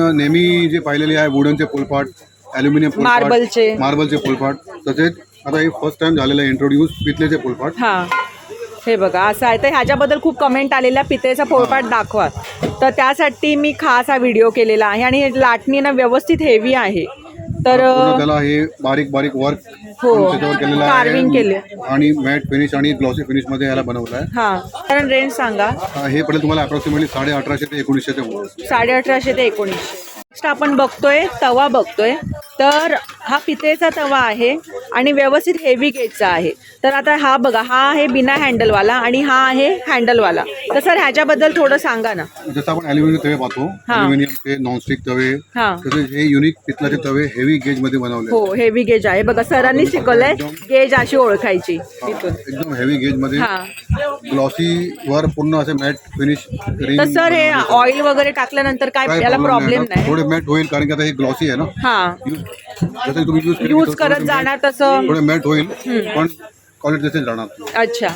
नेहमी जे पाहिलेले आहे वुडनचे पोलपाट ॲल्युमिनियम पोलपाट मार्बलचे मार्बलचे पोलपाट तसेच आता हे फर्स्ट टाइम झालेलं आहे इंट्रोड्यूस पितलेचे पोलपाट हा. हे बघा असं आहे. तर ह्याच्याबद्दल खूप कमेंट आलेल्या पितेचा पोळपाट दाखवा. तर त्यासाठी मी खास हा व्हिडिओ केलेला आहे आणि हे लाटणी ना व्यवस्थित हेवी आहे. तर पूर्ण त्याला हे बारीक बारीक वर्क हो. केलेलं Carving केले. आहे आणि मॅट फिनिश आणि ग्लॉसी फिनिशमध्ये याला बनवलं आहे. हा. कारण रेंज सांगा. हे पडेल तुम्हाला अप्रॉक्सिमेटली साडे अठराशे ते एकोणीसशेच्या मध्ये साडे अठराशे ते एकोणीसशे. नेक्स्ट आपण बघतोय तवा बघतोय. तर हा पितेचा तवा आहे आणि व्यवस्थित हेवी गेजचा आहे. तर आता हा बघा हा आहे बिना हँडलवाला आणि हा आहे हँडलवाला तर सर ह्याच्याबद्दल थोडं सांगा ना. जसं आपण ॲल्युमिनियम तवे पाहतो हा. ॲल्युमिनियमचे नॉनस्टिक तवे हा. तसेच हे युनिक पितलाचे तवे हेवी गेजमध्ये बनवले हो हेवी गेज आहे. बघा सरांनी शिकवलंय गेज अशी ओळखायची एकदम हेवी गेजमध्ये. हा. ग्लॉसी वर पूर्ण असे मॅट फिनिश रिंग तर सर हे ऑइल वगैरे टाकल्यानंतर काय याला प्रॉब्लेम नाही. थोडे मॅट होईल कारण की आता हे ग्लॉसी आहे ना. हा. यूज जसं तुम्ही यूज यूज करत जाणार तसं. थोडे मॅट होईल पण क्वालिटी तसेच राहणार. अच्छा.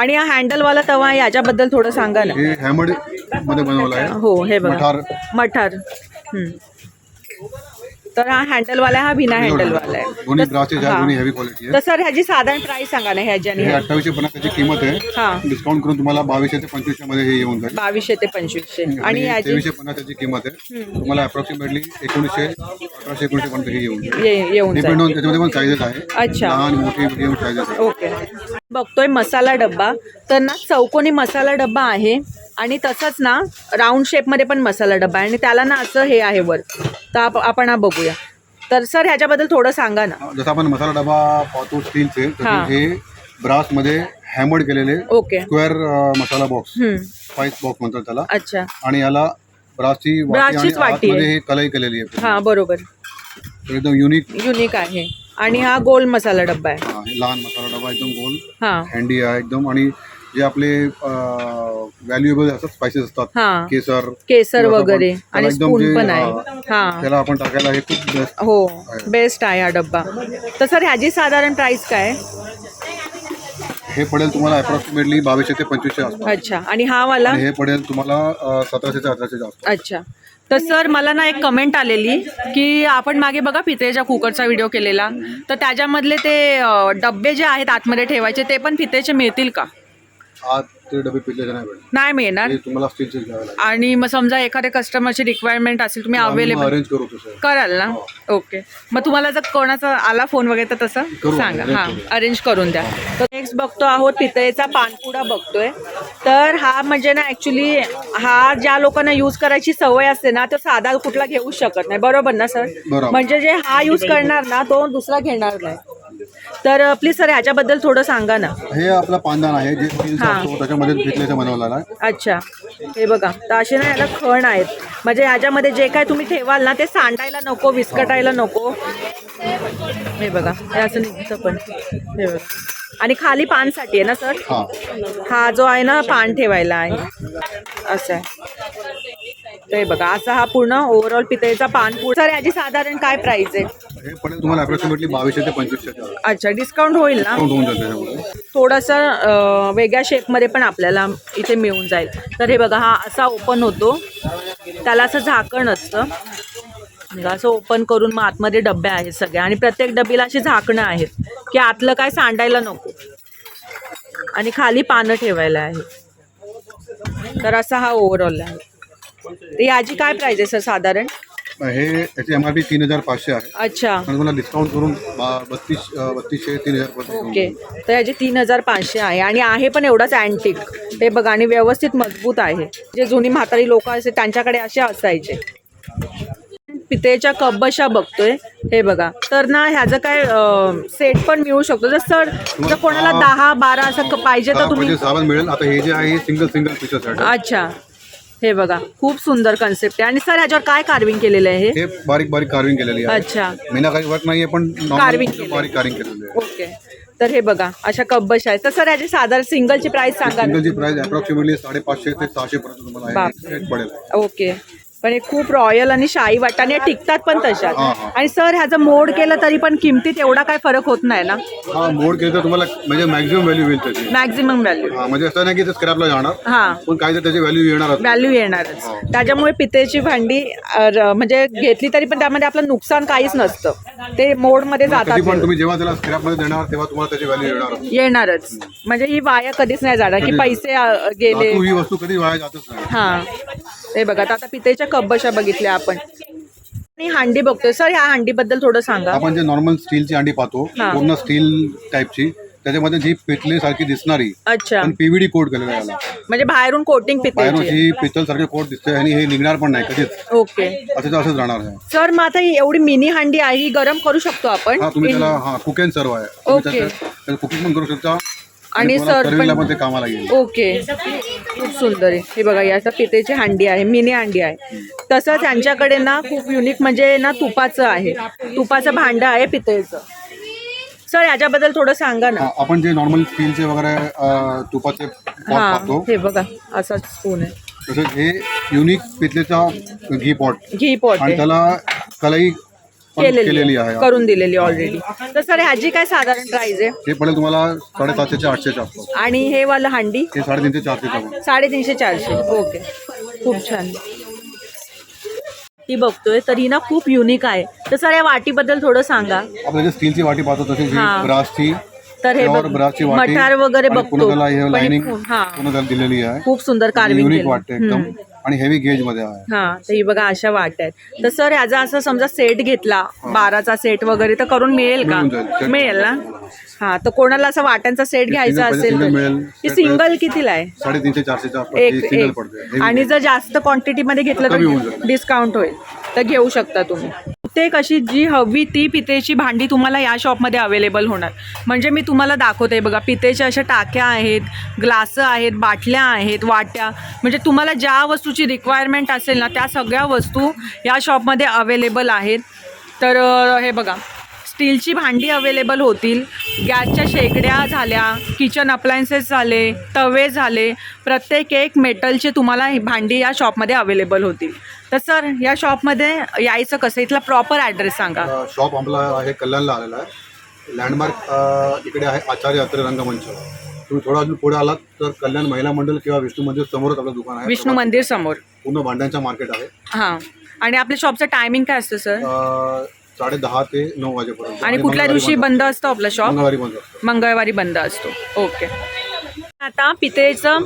आणि हा हँडलवाला तवा आहे याच्याबद्दल थोडं सांगा ना. हे हॅमडमध्ये बनवलं आहे. हो हे बघा. मठार. मठार. हम्म. तर हा हँडलवाला आहे हा बिना हँडलवाला आहे. दोन्ही ब्रासेस. आहे दोन्ही हेवी क्वालिटी तर सर ह्याची साधारण प्राइस सांगा ना ह्याच्याने हे अठ्ठावीसशे पन्नास त्याची किंमत आहे. हा. डिस्काउंट करून तुम्हाला बावीसशे ते पंचवीसशे मध्ये हे येऊन जाईल. बावीसशे ते पंचवीसशे. आणि आणि ह्याची तेवीसशे पन्नास त्याची किंमत आहे. तुम्हाला अप्रॉक्सिमेटली एकोणीसशे अठराशे एकोणीसशे पर्यंत हे येऊन जाईल. ये- येऊन डिपेंड जाईल. ऑन त्याच्यामध्ये पण साईजेस आहे. अच्छा. लहान मोठी मिडियम साईजेस आहे ओके. बघतोय मसाला डब्बा. तर ना चौकोनी मसाला डब्बा आहे आणि तसंच ना राऊंड शेपमध्ये पण मसाला डब्बा आहे. आणि त्याला ना असं हे आहे वर. तर आप- आपण हा बघूया. तर सर ह्याच्याबद्दल थोडं सांगा ना. जसं आपण मसाला डबा पाहतो स्टीलचे हा. हे ब्रासमध्ये हॅमर्ड केलेले ओके. स्क्वेअर मसाला बॉक्स हम्म. स्पाइस बॉक्स म्हणतात त्याला. अच्छा. आणि याला ब्रासची वाटी आणि ब्रासचीच वाटी आहे. आतमध्ये हे कलाई केलेली आहे. हा बरोबर. एकदम युनिक युनिक आहे. आणि हा गोल मसाला डब्बा आहे. लहान मसाला डबा एकदम गोल हा. हँडी आहे एकदम. आणि जे आपले व्हॅल्युएबल असतात स्पायसेस असतात हा. केसर केसर किंवा वगैरे. त्याला आणि एकदम स्पून जे, पण आहे. हा, हा. त्याला आपण टाकायला हे खूप बेस्ट हो बेस्ट आहे हा डब्बा. तर सर ह्याची साधारण प्राइस काय? आहे? हे पडेल तुम्हाला अप्रॉक्सिमेटली बावीसशे ते पंचवीसशे अच्छा आणि हा वाला? हे पडेल तुम्हाला सतराशे ते अठराशे आसपास. अच्छा. तर सर मला ना एक कमेंट आलेली की आपण मागे बघा पितेच्या कुकरचा व्हिडिओ केलेला. तर त्याच्यामधले ते अ, डब्बे जे आहेत आतमध्ये ठेवायचे ते पण पितेचे मिळतील का? आज ते डबे नाही भेटेल नाही मिळणार. हे तुम्हाला स्टीलचेच घ्यावे लागेल आणि मग समजा एखाद्या कस्टमरची रिक्वायरमेंट असेल तुम्ही अवेलेबल अरेंज करू तसं. कराल ना? ओके मग तुम्हाला जर कोणाचा आला फोन वगैरे तर तसं करू, सांगा. arrange हां करू. अरेंज करून द्या. तर नेक्स्ट बघतो आहोत पितळेचा पानपुडा बघतोय. तर हा म्हणजे ना ॲक्च्युली हा ज्या लोकांना यूज करायची सवय असते ना तो साधा कुठला घेऊ शकत नाही. बरोबर ना सर? बरोबर. म्हणजे जे हा यूज करणार ना तो दुसरा घेणार नाही. तर प्लीज सर ह्याच्याबद्दल थोडं सांगा ना. हे आपला पानदान आहे जे त्याच्यामध्ये पितलेचं बनवलेला आहे. अच्छा. हे बघा तर असे ना याला खण आहेत. म्हणजे ह्याच्यामध्ये जे काय तुम्ही ठेवाल ना ते सांडायला नको विस्कटायला नको. हे बघा हे असं निघतं पण. हे बघा. आणि खाली पानसाठी आहे ना सर हा. जो आहे ना पान ठेवायला आहे. असं आहे. ते बघा असा हा पूर्ण ओव्हरऑल पितळेचा पानपूड सर याची साधारण काय प्राइस आहे? तुम्हाला अप्रॉक्सिमेटली बावीसशे ते पंचवीसशे अच्छा डिस्काउंट होईल ना? होऊन थोडंसं वेगळ्या शेपमध्ये पण आपल्याला इथे मिळून जाईल. तर हे बघा हा असा ओपन होतो. त्याला असं झाकण असतं. असं ओपन करून मग आतमध्ये डबे आहेत सगळे. आणि प्रत्येक डबीला अशी झाकणं आहेत की आतलं काय सांडायला नको. आणि खाली पानं ठेवायला आहे. तर असा हा ओव्हरऑल आहे. याची काय प्राईज आहे सर साधारण? हे याची एम आर पी तीन हजार पाचशे आहे. अच्छा. आणि तुम्हाला डिस्काउंट करून बा- बत्तीस अं, बत्तीसशे तीन हजार पर्यंत ओके. तर याचे तीन हजार पाचशे आहे. आणि आहे पण एवढाच अँटिक ते बघा आणि व्यवस्थित मजबूत आहे. जे जुनी म्हातारी लोक असे त्यांच्याकडे असे असायचे. पितेच्या कब्बशा बघतोय. हे बघा. तर ना ह्याचं काय सेट पण मिळू शकतो. जर सर जर कोणाला दहा बारा असं क- पाहिजे तर तुम्ही साबण मिळेल. आता हे जे आहे सिंगल सिंगल पीसेस अच्छा. हे बघा खूप सुंदर कन्सेप्ट आहे. आणि सर ह्याच्यावर काय कार्विंग केलेलं आहे हे? हे बारीक बारीक कार्विंग केलेली आहे. अच्छा. मीनाकारी वर्क नाहीये पण Carving नॉर्मल केलेलं. बारीक कार्विंग केलेली आहे. ओके. तर हे बघा अशा कब्बशा आहेत. तर सर याची साधारण सिंगलची प्राइस सांगा ना. सिंगलची प्राइस अप्रॉक्सिमेटली साडेपाचशे ते सहाशे पर्यंत तुम्हाला पडेल. ओके. पण हे खूप रॉयल आणि शाही या टिकतात पण तशात. हा. आणि सर ह्याचं मोड केलं तरी पण किमतीत एवढा काय फरक होत नाही ना? हा मोड केलं तर तुम्हाला म्हणजे मॅक्झिमम व्हॅल्यू होईल त्याची. मॅक्झिमम व्हॅल्यू हा म्हणजे असं नाही की ते स्क्रॅपला जाणार हा. पण काही तर त्याची व्हॅल्यू येणारच. व्हॅल्यू येणारच. त्याच्यामुळे पितेची भांडी अ, र- म्हणजे घेतली तरी पण त्यामध्ये आपलं नुकसान काहीच नसतं. ते मोडमध्ये कधी पण जातात तुम्ही जेव्हा त्याला स्क्रॅपमध्ये देणार तेव्हा तुम्हाला त्याची व्हॅल्यू येणार. येणारच. म्हणजे ही वाया कधीच नाही जाणार की पैसे अ, गेले. धातू ही वस्तू कधी वाया जातच नाही. हा. ते बघा आता पितेच्या कब्बशा बघितल्या आपण. आणि हांडी बघतोय. सर ह्या हांडीबद्दल थोडं सांगा. आपण जे नॉर्मल स्टीलची अंडी पाहतो हा. पूर्ण स्टील टाईपची त्याच्यामध्ये जी पितली सारखी दिसणारी अच्छा. पण पीव्हीडी कोट केलेलं आहे याला. म्हणजे बाहेरून कोटिंग बाहेरून पितेची पितल सारखे कोट दिसते आणि हे निघणार पण नाही कधीच. ओके. असं तर असंच राहणार आहे. सर मग आता ही एवढी मिनी हांडी आहे ही गरम करू शकतो आपण? हा तुम्ही त्याला हा कुक अँड सर्व आहे. तुम्ही ओके. त्याचं कुकिंग पण करू शकता. आणि पण- ते कामाला येईल ओके. खूप सुंदर आहे. हे बघा याचा पितेची हांडी आहे मिनी हांडी आहे. तसंच यांच्याकडे ना खूप युनिक म्हणजे ना तुपाचं आहे. तुपाचं भांडं आहे पितळेचं सर याच्याबद्दल थोडं सांगा ना. आपण जे नॉर्मल स्टीलचे वगैरे तुपाचे पॉट हा हे बघा असा स्पून आहे. तसंच हे युनिक पितलेचा घी पॉट घी पॉट आणि त्याला कलाई केलेली केलेली आहे. करून दिलेली ऑलरेडी तर सर ह्याची काय साधारण प्राइस आहे? हे पडेल तुम्हाला साडेसातशे आठशेच्या आसपास. आणि हे वालं हांडी? हे साडेतीनशे चारशेचा पण साडेतीनशे चारशे. ओके खूप छान. ती बघतोय तर ही ना खूप युनिक आहे. तर सर या वाटीबद्दल थोडं सांगा. आपल्या जे स्टीलची वाटी पाहतो तशी हा. ही. ब्रासची तर हे बघ वाटी मठार वगैरे आणि पुन्हा बघतो. त्याला हे पण लाइनिंग हे खूप- हा. पुन्हा त्याला दिलेली आहे. खूप सुंदर कार्विंग युनिक वाटते एकदम. आणि हेवी गेजमध्ये आहे. हा तर ही बघा अशा वाट्या आहेत. तर सर ह्याचा असं समजा सेट घेतला बाराचा सेट वगैरे तर करून मिळेल का? मिळून जाईल. Set मिळेल ना? हा तर कोणाला असं वाट्यांचा सेट घ्यायचा असेल तर. ही सिंगल कितीला आहे? साडेतीनशे चारशेच्या आसपास एक. सिंगल एक. पडते Heavy आणि. जर जास्त क्वांटिटी मध्ये घेतलं कमी होऊन तर. डिस्काउंट होईल. तर घेऊ शकता तुम्ही. ते कशी जी हवी ती पितेची भांडी तुम्हाला या शॉपमध्ये अवेलेबल होणार. म्हणजे मी तुम्हाला दाखवते बघा पितेच्या अशा टाक्या आहेत ग्लास आहेत बाटल्या आहेत वाट्या. म्हणजे तुम्हाला ज्या वस्तूची रिक्वायरमेंट असेल ना त्या सगळ्या वस्तू या शॉपमध्ये अवेलेबल आहेत. तर अं, हे बघा. स्टीलची भांडी अवेलेबल होतील. गॅसच्या शेगड्या झाल्या किचन अप्लायन्सेस झाले तवे झाले. प्रत्येक एक मेटलचे तुम्हाला भांडी या शॉपमध्ये अवेलेबल होतील. तर सर या शॉपमध्ये यायचं कसं? इथला प्रॉपर ॲड्रेस सांगा. शॉप आपला आहे कल्याणला आलेला आहे. लँडमार्क इकडे आहे आचार्य अत्रे रंगमंच. तुम्ही थोडा अजून पुढे आलात तर कल्याण महिला मंडळ किंवा विष्णू मंदिर समोरच आपलं दुकान आहे. विष्णू मंदिर समोर. पूर्ण भांड्यांचं मार्केट आहे. हां. आणि आपल्या शॉपचं टायमिंग काय असतं सर साडे दहा ते नऊ वाजेपर्यंत. आणि कुठल्या दिवशी बंद असतं. आपलं शॉप मंगळवारी बंद असतं. मंगळवारी बंद असतो. ओके. आता पितेचं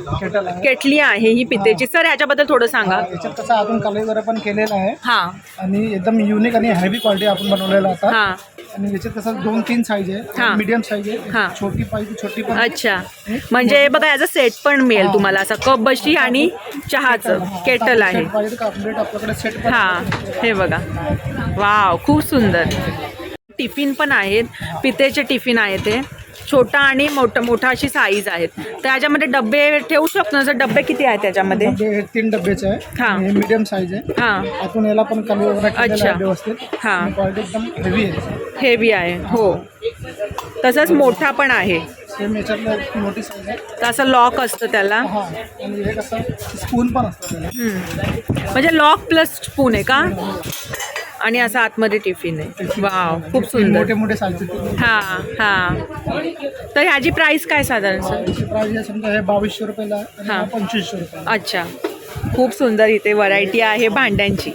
केटली आहे ही पितेची. सर याच्याबद्दल थोडं सांगा. याच्यात कसं आपण कलई वगैरे पण केलेलं आहे. हां. आणि एकदम युनिक आणि हेवी क्वालिटी आपण बनवलेला होता हां. आणि याच्यात कसं दोन तीन साईज हा. आहे मीडियम साईज हा. आहे छोटी पाहिजे छोटी पण. अच्छा. म्हणजे बघा याचा सेट पण मिळेल तुम्हाला. असा कप बशी आणि चहाचं केटल. आहे. सेट पाहिजे तर कंप्लीट आपल्याकडे सेट पण हा हे बघा. वाव खूप सुंदर. टिफिन पण आहेत. पितेचे टिफिन आहेत ते छोटा आणि मोठा मोठा अशी साईज आहेत. तर याच्यामध्ये डबे ठेवू शकतो ना? सर डबे किती आहेत त्याच्यामध्ये डबे हे तीन डब्याचे हा. आहे हे मीडियम साईज आहे. हां. आतून याला पण कलई वगैरे केलेला अच्छा. आहे व्यवस्थित. हा. क्वालिटी एकदम हेवी आहे. हेवी आहे. हो. तसंच मोठा पण आहे. सेम याच्यातलं एक मोठी साईज आहे. तर असं लॉक असतं त्याला. हा. आणि हे कसं स्पून पण असतं त्याला. हम्म. म्हणजे लॉक प्लस स्पून आहे का? आणि असं आतमध्ये टिफिन आहे. वाव खूप सुंदर. मोठे मोठे साईज हा हा. तर ह्याची प्राइस काय साधारण सर? त्याची प्राइस आहे समजा हे बावीसशे रुपयाला आणि हा. हा पंचवीसशे रुपयाला अच्छा. खूप सुंदर इथे व्हरायटी आहे भांड्यांची.